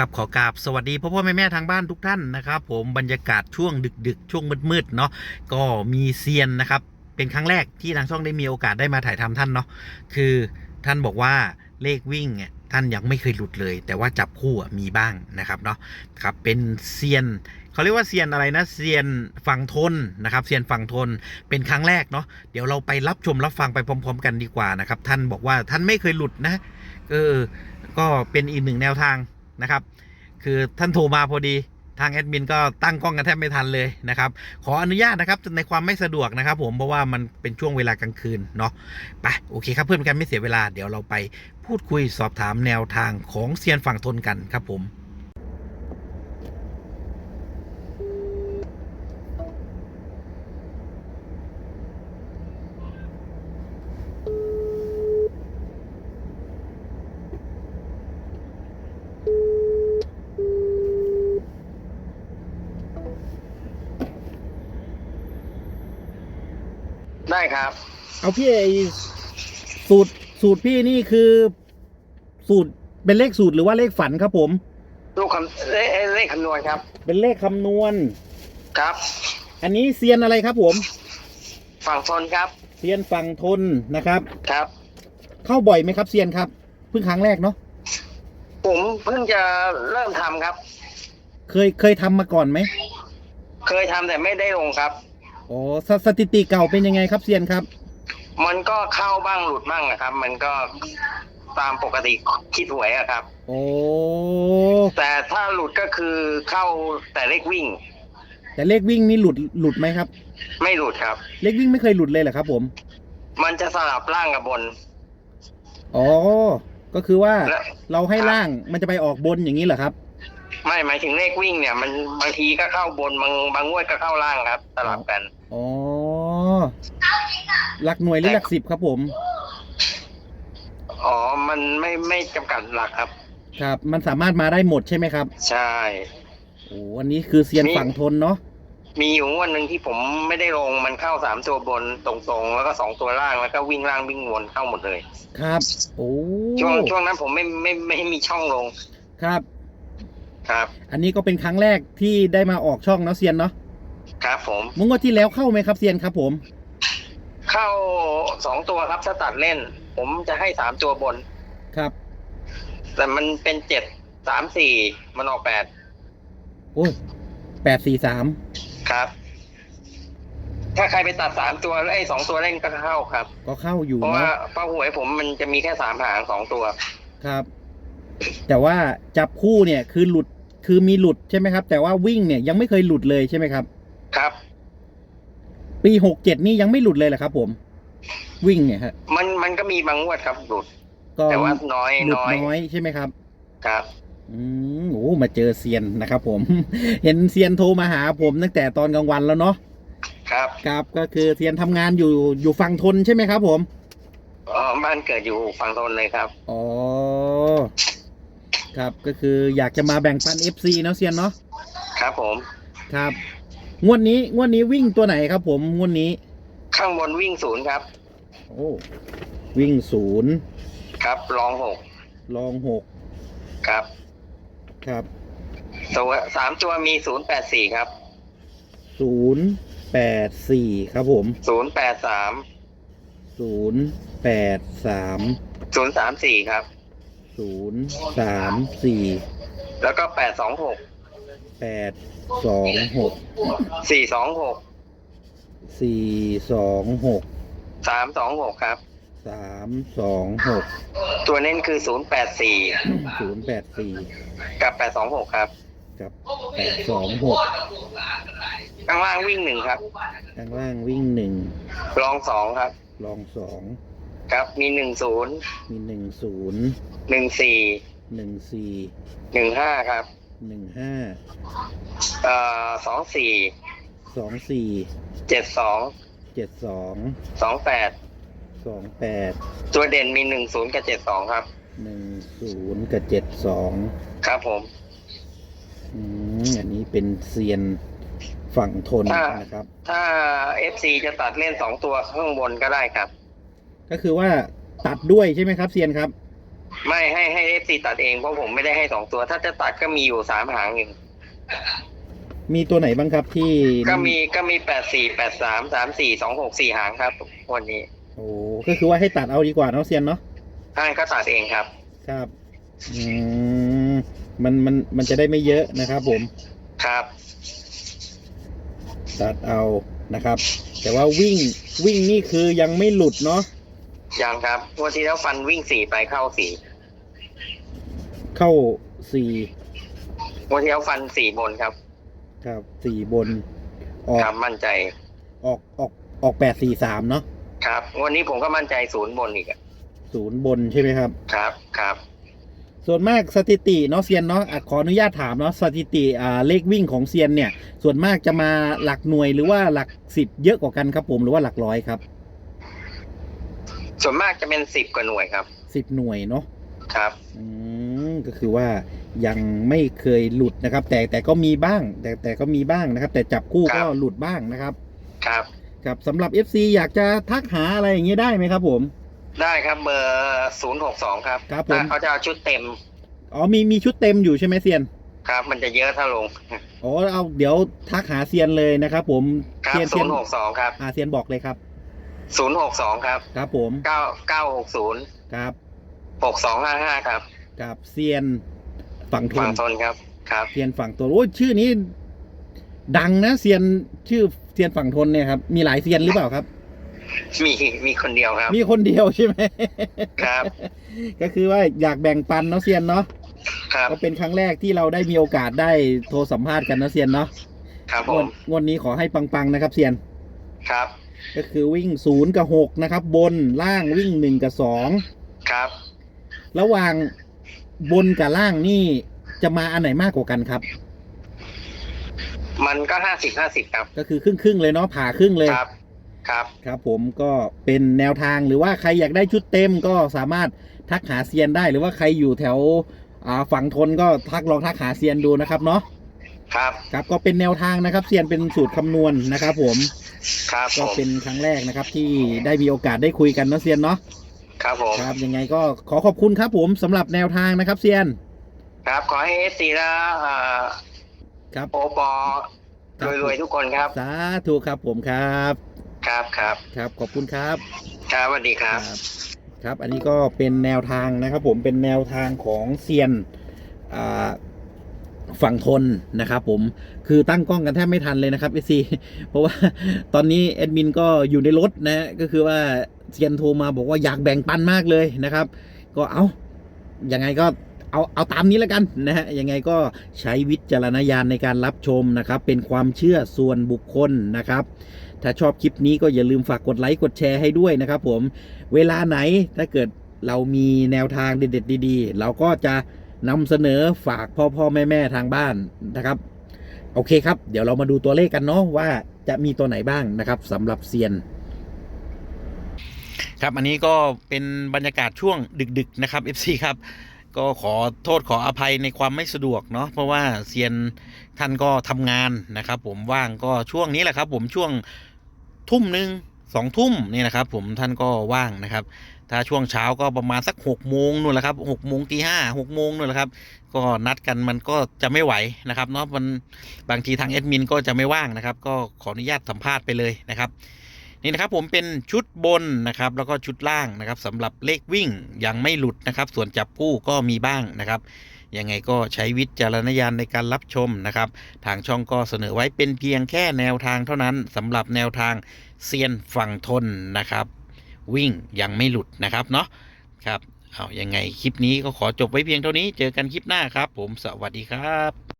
ครับขอกราบสวัสดีพ่อพ่อแม่แม่ทางบ้านทุกท่านนะครับ ผมบรรยากาศช่วงดึก ๆ ช่วงมืดๆเนาะก็มีเซียนนะครับ เป็นครั้งแรกที่ทางช่องได้มีโอกาสได้มาถ่ายทำท่านเนาะคือท่านบอกว่าเลขวิ่งเนี่ยท่านยังไม่เคยหลุดเลย แต่ว่าจับคู่มีบ้างนะครับเนาะครับเป็นเซียนเขาเรียกว่าเซียนอะไรนะเซียนฝั่งทนนะครับเซียนฝั่งทนเป็นครั้งแรกเนาะเดี๋ยวเราไปรับชมรับฟังไปพร้อม ๆ กันดีกว่านะครับ ท่านบอกว่าท่านไม่เคยหลุดนะเออก็เป็นอีกหนึ่งแนวทาง นะครับ คือท่านโทรมาพอดีทางแอดมินก็ตั้งกล้องกันแทบไม่ทันเลยนะครับ ขออนุญาตนะครับในความไม่สะดวกนะครับ ผมเพราะว่ามันเป็นช่วงเวลากลางคืนเนาะไปโอเคครับเพื่อนกันไม่เสียเวลาเดี๋ยวเราไปพูดคุยสอบถามแนวทางของเซียนฝั่งทนกันครับผม ครับ เอาพี่ไอสูตรสูตรพี่นี่คือ สูตรเป็นเลขสูตรหรือว่าเลขฝันครับ ผม ลูกคำเลขเลขคำนวณครับ เป็นเลขคำนวณ ครับ อันนี้เซียนอะไรครับผม ฝั่งทนครับเซียนฝั่งทนนะครับ ครับ เข้าบ่อยไหมครับเซียนครับเพิ่งครั้งแรกเนาะผมเพิ่งจะเริ่มทำครับ เคยเคยทำมาก่อนไหม เคยทำแต่ไม่ได้ลงครับ อ๋อสสถิติเก่าเป็นยังไงครับเซียนครับ มันก็เข้าบ้างหลุดบ้างนะครับ มันก็ตามปกติคิดหวยอะครับ โอ้แต่ถ้าหลุดก็คือเข้าแต่เลขวิ่ง แต่เลขวิ่งนี่หลุดหลุดไหมครับ ไม่หลุดครับ เลขวิ่งไม่เคยหลุดเลยเหรอครับ ผม มันจะสลับล่างกับบน อ๋อ ก็คือว่าและเราให้ล่างมันจะไปออกบนอย่างนี้เหรอครับ ไม่หมายถึงเลขวิ่งเนี่ย มันบางทีก็เข้าบนบางบางงวดก็เข้าล่างครับสลับกัน อ๋อ หลักหน่วยหรือหลักสิบครับผม อ๋อ มันไม่ไม่จำกัดหลักครับ ครับ มันสามารถมาได้หมดใช่ไหมครับ ใช่ โอ้อันนี้คือเซียนนี่ฝั่งทนเนาะ มีอยู่งวดหนึ่งที่ผมไม่ได้ลงมันเข้าสามตัวบนตรงๆ แล้วก็สองตัวล่างแล้วก็วิ่งล่างวิ่งวนเข้าหมดเลย ครับ โอ้ช่วงช่วงนั้นผมไม่ไม่ไม่ไม่มีช่องลง ครับ ครับ อันนี้ก็เป็นครั้งแรกที่ได้มาออกช่องเนาะเซียนเนาะครับผมเมื่องวดที่แล้วเข้าไหมครับเซียนครับ ผม เข้าสองตัวครับถ้าตัดเล่น ผมจะให้สามตัวบน ครับ แต่มันเป็นเจ็ดสามสี่มันออกแปดโอ้ยแปดสี่สามครับ ถ้าใครไปตัดสามตัวแล้วไอ้สองตัวเล่นก็เข้าครับ ก็เข้าอยู่เพราะว่าเนาะเป้าหวยผมมันจะมีแค่สามหางสองตัว ครับ แต่ว่าจับคู่เนี่ยคือหลุด คือมีหลุดใช่ไหมครับ แต่ว่าวิ่งเนี่ยยังไม่เคยหลุดเลยใช่ไหมครับ ครับ ปีหกเจ็ดนี่ยังไม่หลุดเลยเหรอครับ ผม วิ่งเนี่ยฮะมันมันก็มีบางงวดครับหลุด ก็แต่ว่าน้อยหลุดน้อยน้อยใช่ไหมครับ ครับ อืมโอ้มาเจอเซียนนะครับ ผม เห็นเซียนโทรมาหาผมตั้งแต่ตอนกลางวันแล้วเนาะครับครับก็คือเซียนทำงานอยู่อยู่ฝั่งทนใช่ไหมครับ ผมอ๋อบ้านเกิดอยู่ฝั่งทนเลยครับอ๋อ ครับก็คืออยากจะมาแบ่งปัน FC เนาะเซียนเนาะครับผม ครับ งวดนี้งวดนี้วิ่งตัวไหนครับ ผมงวดนี้ ข้างบนวิ่งศูนย์ครับ โอ้วิ่งศูนย์ครับรองหกลองหกครับครับตัวสามตัวมีศูนย์แปดสี่ครับศูนย์แปดสี่ครับผมศูนย์แปดสามศูนย์แปดสามศูนย์สามสี่ครับ ศูนย์สามสี่แล้วก็แปดสองหกแปดสองหกสี่สองหกสี่สองหกสามสองหกครับสามสองหกตัวเน้นคือศูนย์แปดสี่ศูนย์แปดสี่กับแปดสองหกครับกับแปดสองหกข้างล่างวิ่งหนึ่งครับข้างล่างวิ่งหนึ่งรองสองครับลองสอง ครับมีหนึ่งศูนย์มีหนึ่งศูนย์หนึ่งสี่หนึ่งสี่หนึ่งห้าครับหนึ่งห้าเอ่อสองสี่สองสี่เจ็ดสองเจ็ดสองสองแปดสองแปดตัวเด่นมีหนึ่งศูนย์กับเจ็ดสองครับหนึ่งศูนย์กับเจ็ดสองครับผมอืมอันนี้เป็นเซียนฝั่งทนถ้านะครับ ถ้า FC จะตัดเล่นสองตัวข้างบนก็ได้ครับ ก็คือว่าตัดด้วยใช่ไหมครับเซียนครับ ไม่ให้ให้เอฟซีตัดเองเพราะผมไม่ได้ให้สองตัว ถ้าจะตัดก็มีอยู่สามหางเองมีตัวไหนบ้างครับที่ก็มีก็มีแปดสี่แปดสามสามสี่สองหกสี่หางครับ วันนี้ โอ้ก็คือว่าให้ตัดเอาดีกว่าเนาะเซียนเนาะให้ก็ตัดเองครับ ครับอืมมันมันมันจะได้ไม่เยอะนะครับ ผมครับ ตัดเอานะครับ แต่ว่าวิ่งวิ่งนี่คือยังไม่หลุดเนาะ ยังครับงวันที่แล้วฟันวิ่งสี่ไปเข้าสี่เข้าสี่งวันที่แล้วฟันสี่บนครับ ครับสี่บน ออกครับมั่นใจ ออกออกออกแปดสี่สามเนาะครับวันนี้ผมก็มั่นใจศูนย์บนอีกอะศูนย์บนใช่ไหมครับ ครับ ครับ ส่วนมากสถิติเนาะเซียนเนาะอะขออนุญาตถามเนาะสถิติอ่าเลขวิ่งของเซียนเนี่ย ส่วนมากจะมาหลักหน่วยหรือว่าหลักสิบเยอะกว่ากันครับผมหรือว่าหลักร้อยครับ ส่วนมากจะเป็นสิบกว่าหน่วยครับสิบหน่วยเนาะครับ อืมก็คือว่ายังไม่เคยหลุดนะครับ แต่แต่ก็มีบ้าง แต่แต่ก็มีบ้างนะครับ แต่จับคู่ครัก็บหลุดบ้างนะครับ ครับครับสำหรับ FC อยากจะทักหาอะไรอย่างเงี้ยได้ไหมครับ ผม ได้ครับเบอร์ศูนย์หกสองครับครับผม ถ้าเขาจะเอาชุดเต็มอ๋อมีมีชุดเต็มอยู่ใช่ไหมเซียนครับ มันจะเยอะถ้าลงอ๋อเอาเดี๋ยวทักหาเซียนเลยนะครับ ผมครับเซียนศูเซียนนย์หกสองครับอาเซียนบอกเลยครับ ศูนย์หกสองครับครับผมเก้าเก้าหกศูนย์ครับหกสองห้าห้าครับกับเซียนฝั่งทฝั่นงทนครับครับ เซียนฝั่งทนโอ้ยชื่อนี้ ดังนะเซียนชื่อเซียนฝั่งทนเนี่ยครับมีหลายเซียนหรือเปล่าครับ มีมีคนเดียวครับมีคนเดียวใช่ไหม ครับ ก็คือว่าอยากแบ่งปันเนาะเซียนเนาะครับก็เป็นครั้งแรกที่เราได้มีโอกาสได้โทรสัมภาษณ์กันนะเซียนเนาะครับผงวดมงวดนี้ขอให้ปังๆนะครับเซียนครับ ก็คือวิ่งศูนย์กับหกนะครับ บนล่างวิ่งหนึ่งกับสองครับ ระหว่างบนกับล่างนี่จะมาอันไหนมากกว่ากันครับ มันก็ห้าสิบห้าสิบครับ ก็คือครึ่งครึ่งๆเลยเนาะผ่าครึ่งเลย ครับ ครับ ครับผมก็เป็นแนวทางหรือว่าใครอยากได้ชุดเต็มก็สามารถทักหาเซียนได้ หรือว่าใครอยู่แถวอ่าฝั่งทนก็ทักลองทักหาเซียนดูนะครับเนาะครับ ครับก็เป็นแนวทางนะครับเซียนเป็นสูตรคำนวณนะครับผม ครับผก็มเป็นครั้งแรกนะครับ ที่ได้มีโอกาสได้คุยกันเนาะเซียนเนาะครับผม ครับยังไงก็ขอขอบคุณครับผมสำหรับแนวทางนะครับเซียนครับ ขอให้เอฟซีและอ่าครับโอปอรวยๆทุกคนครับ สาธุครับผมครับครับครับครับขอบคุณครับ ครับสวัสดีครับ ครับ อันนี้ก็เป็นแนวทางนะครับผมเป็นแนวทางของเซียนอ่า ฝั่งทนนะครับผมคือตั้งกล้องกันแทบไม่ทันเลยนะครับเอซีเพราะว่าตอนนี้แอดมินก็อยู่ในรถนะก็คือว่าเซียนโทรมาบอกว่าอยากแบ่งปันมากเลยนะครับ ก็เอายังไงก็เอาเอาตามนี้แล้วกันนะฮะยังไงก็ใช้วิจารณญาณในการรับชมนะครับ เป็นความเชื่อส่วนบุคคลนะครับ ถ้าชอบคลิปนี้ก็อย่าลืมฝากกดไลค์กดแชร์ให้ด้วยนะครับ ผมเวลาไหนถ้าเกิดเรามีแนวทางเด็ดๆดี ๆ เราก็จะ นำเสนอฝากพ่อพ่อแม่แม่ทางบ้านนะครับ โอเคครับ เดี๋ยวเรามาดูตัวเลขกันเนาะว่าจะมีตัวไหนบ้างนะครับสำหรับเซียน ครับอันนี้ก็เป็นบรรยากาศช่วงดึก ๆ นะครับ FC ครับก็ขอโทษขออภัยในความไม่สะดวกเนาะเพราะว่าเซียนท่านก็ทำงานนะครับ ผมว่างก็ช่วงนี้แหละครับ ผมช่วงทุ่มหนึ่งสองทุ่มนี่นะครับ ผมท่านก็ว่างนะครับ ถ้าช่วงเช้าก็ประมาณสักหกโมงนู่นแหละครับหกโมงตีห้าหกโมงนู่นแหละครับ ก็นัดกันมันก็จะไม่ไหวนะครับเนาะมันบางทีทางแอดมินก็จะไม่ว่างนะครับ ก็ขออนุญาตสัมภาษณ์ไปเลยนะครับนี่นะครับผมเป็นชุดบนนะครับแล้วก็ชุดล่างนะครับสำหรับเลขวิ่งยังไม่หลุดนะครับ ส่วนจับคู่ก็มีบ้างนะครับยังไงก็ใช้วิจารณญาณในการรับชมนะครับ ทางช่องก็เสนอไว้เป็นเพียงแค่แนวทางเท่านั้นสำหรับแนวทางเซียนฝั่งทนนะครับ วิ่งยังไม่หลุดนะครับเนาะครับเอายังไงคลิปนี้ก็ขอจบไว้เพียงเท่านี้เจอกันคลิปหน้าครับ ผมสวัสดีครับ